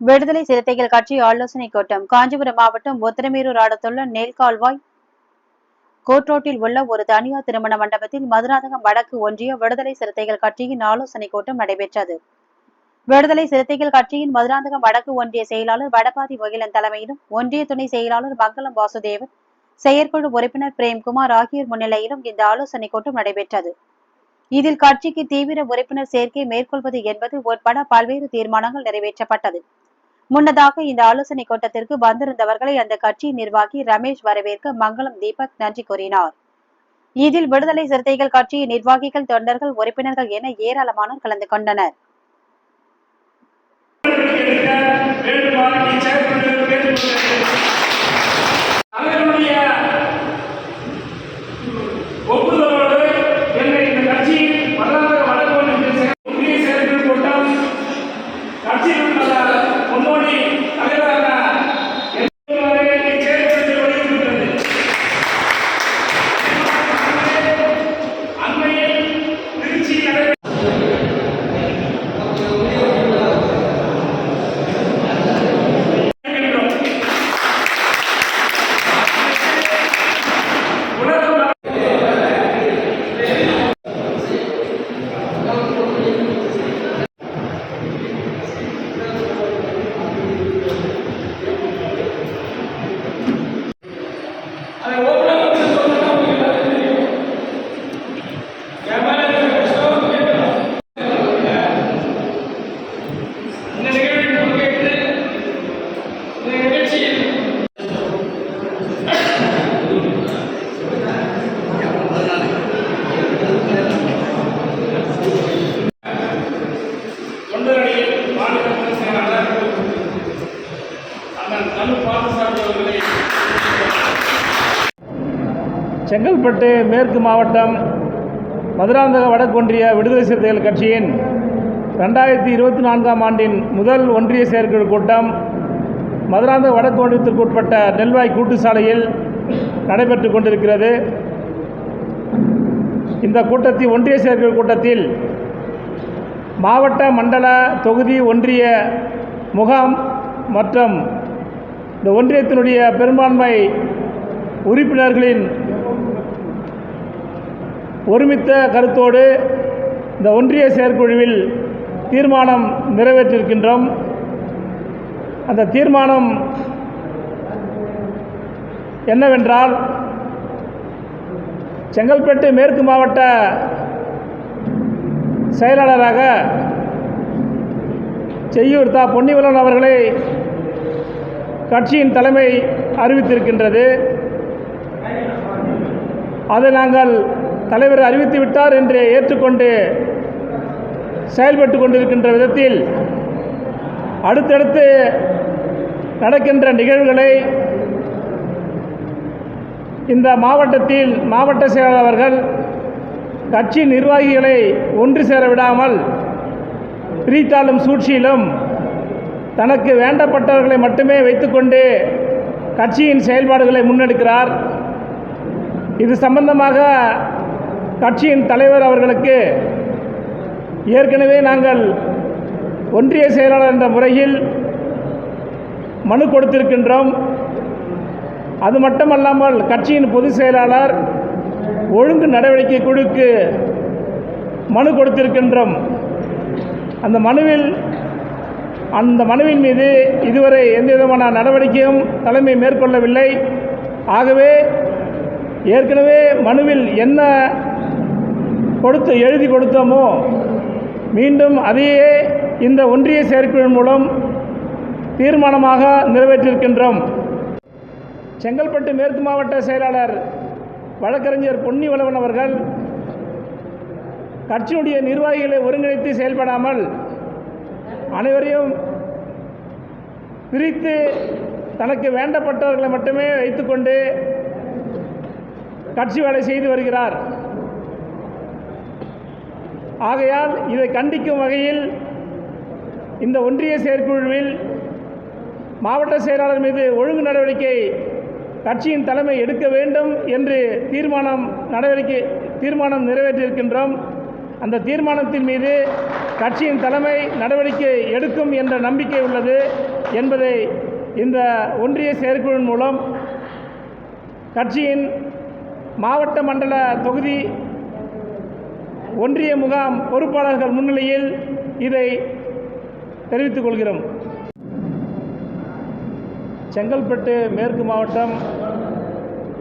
விடுதலை சிறுத்தைகள் கட்சி ஆலோசனை கூட்டம். காஞ்சிபுரம் மாவட்டம் உத்திரமேரூர் அடுத்துள்ள நெல்கால்வாய் கோட்ரோட்டில் உள்ள ஒரு தனியார் திருமண மண்டபத்தில் மதுராந்தகம் வடக்கு ஒன்றிய விடுதலை சிறுத்தைகள் கட்சியின் ஆலோசனை கூட்டம் நடைபெற்றது. விடுதலை சிறுத்தைகள் கட்சியின் மதுராந்தகம் வடக்கு ஒன்றிய செயலாளர் வடபாதி மகிழன் தலைமையிலும் ஒன்றிய துணை செயலாளர் மங்களம் வாசுதேவன் செயற்குழு உறுப்பினர் பிரேம்குமார் ஆகியோர் முன்னிலையிலும் இந்த ஆலோசனை கூட்டம் நடைபெற்றது. இதில் கட்சிக்கு தீவிர உறுப்பினர் சேர்க்கை மேற்கொள்வது என்பது உட்பட பல்வேறு தீர்மானங்கள் நிறைவேற்றப்பட்டது. முன்னதாக இந்த ஆலோசனை கூட்டத்திற்கு வந்திருந்தவர்களை அந்த கட்சி நிர்வாகி ரமேஷ் வரவேற்க மங்களம் தீபக் நன்றி கூறினார். இதில் விடுதலை சிறுத்தைகள் கட்சியின் நிர்வாகிகள் தொண்டர்கள் உறுப்பினர்கள் என ஏராளமானோர் கலந்து கொண்டனர். செங்கல்பட்டு மேற்கு மாவட்டம் மதுராந்தக வடக்கொன்றிய விடுதலை சிறுத்தைகள் கட்சியின் ரெண்டாயிரத்தி இருபத்தி நான்காம் ஆண்டின் முதல் ஒன்றிய செயற்குழு கூட்டம் மதுராந்தக வடக்கு ஒன்றியத்திற்கு உட்பட்ட நெல்வாய் கூட்டுச்சாலையில் நடைபெற்று கொண்டிருக்கிறது. இந்த கூட்டத்தில் ஒன்றிய செயற்குழு கூட்டத்தில் மாவட்ட மண்டல தொகுதி ஒன்றிய முகாம் மற்றும் இந்த ஒன்றியத்தினுடைய பெரும்பான்மை உறுப்பினர்களின் ஒருமித்த கருத்தோடு இந்த ஒன்றிய செயற்குழுவில் தீர்மானம் நிறைவேற்றிருக்கின்றோம். அந்த தீர்மானம் என்னவென்றால் செங்கல்பட்டு மேற்கு மாவட்ட செயலாளராக செய்யூர் தா. பொன்னிவலன் அவர்களை கட்சியின் தலைமை அறிவித்திருக்கின்றது. அதை நாங்கள் தலைவர் அறிவித்து விட்டார் என்று ஏற்றுக்கொண்டு செயல்பட்டு கொண்டிருக்கின்ற விதத்தில் அடுத்தடுத்து நடக்கின்ற நிகழ்வுகளை இந்த மாவட்டத்தில் மாவட்ட செயலாளர்கள் அவர்கள் கட்சி நிர்வாகிகளை ஒன்று சேர விடாமல் பிரித்தாளும் சூழ்ச்சியிலும் தனக்கு வேண்டப்பட்டவர்களை மட்டுமே வைத்துக்கொண்டு கட்சியின் செயல்பாடுகளை முன்னெடுக்கிறார். இது சம்பந்தமாக கட்சியின் தலைவர் அவர்களுக்கு ஏற்கனவே நாங்கள் ஒன்றிய செயலாளர் என்ற முறையில் மனு கொடுத்திருக்கின்றோம். அது மட்டுமல்லாமல் கட்சியின் பொதுச் செயலாளர் ஒழுங்கு நடவடிக்கை குழுக்கு மனு கொடுத்திருக்கின்றோம். அந்த மனுவில் அந்த மனுவின் மீது இதுவரை எந்த விதமான நடவடிக்கையும் தலைமை மேற்கொள்ளவில்லை. ஆகவே ஏற்கனவே மனுவில் என்ன கொடுத்து எழுதி கொடுத்தோமோ மீண்டும் அதையே இந்த ஒன்றிய சேர்ப்பின் மூலம் தீர்மானமாக நிறைவேற்றியிருக்கின்றோம் செங்கல்பட்டு மேற்கு மாவட்ட செயலாளர் வழக்கறிஞர் பொன்னிவளவன் அவர்கள் கட்சியுடைய நிர்வாகிகளை ஒருங்கிணைத்து செயல்படாமல் அனைவரையும் பிரித்து தனக்கு வேண்டப்பட்டவர்களை மட்டுமே வைத்துக்கொண்டு கட்சி வேலை செய்து வருகிறார். ஆகையால் இதை கண்டிக்கும் வகையில் இந்த ஒன்றிய செயற்குழுவில் மாவட்ட செயலாளர் மீது ஒழுங்கு நடவடிக்கை கட்சியின் தலைமை எடுக்க வேண்டும் என்று தீர்மானம் நடவடிக்கை தீர்மானம் நிறைவேற்றியிருக்கின்றோம். அந்த தீர்மானத்தின் மீது கட்சியின் தலைமை நடவடிக்கை எடுக்கும் என்ற நம்பிக்கை உள்ளது என்பதை இந்த ஒன்றிய செயற்குழுவின் மூலம் கட்சியின் மாவட்ட மண்டல தொகுதி ஒன்றிய முகாம் பொறுப்பாளர்கள் முன்னிலையில் இதை தெரிவித்துக் கொள்கிறோம். செங்கல்பட்டு மேற்கு மாவட்டம்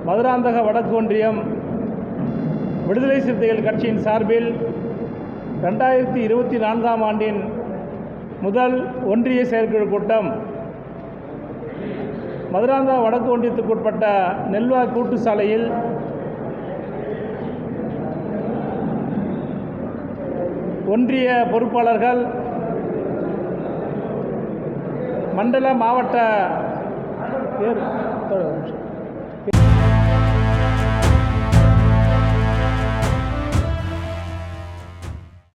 மதுராந்தக வடக்கு ஒன்றியம் விடுதலை சிறுத்தைகள் கட்சியின் சார்பில் ரெண்டாயிரத்தி இருபத்தி நான்காம் ஆண்டின் முதல் ஒன்றிய செயற்குழு கூட்டம் மதுராந்தக வடக்கு ஒன்றியத்துக்குட்பட்ட நெல்வா கூட்டு சாலையில் ஒன்றிய பொறுப்பாளர்கள் மண்டல மாவட்ட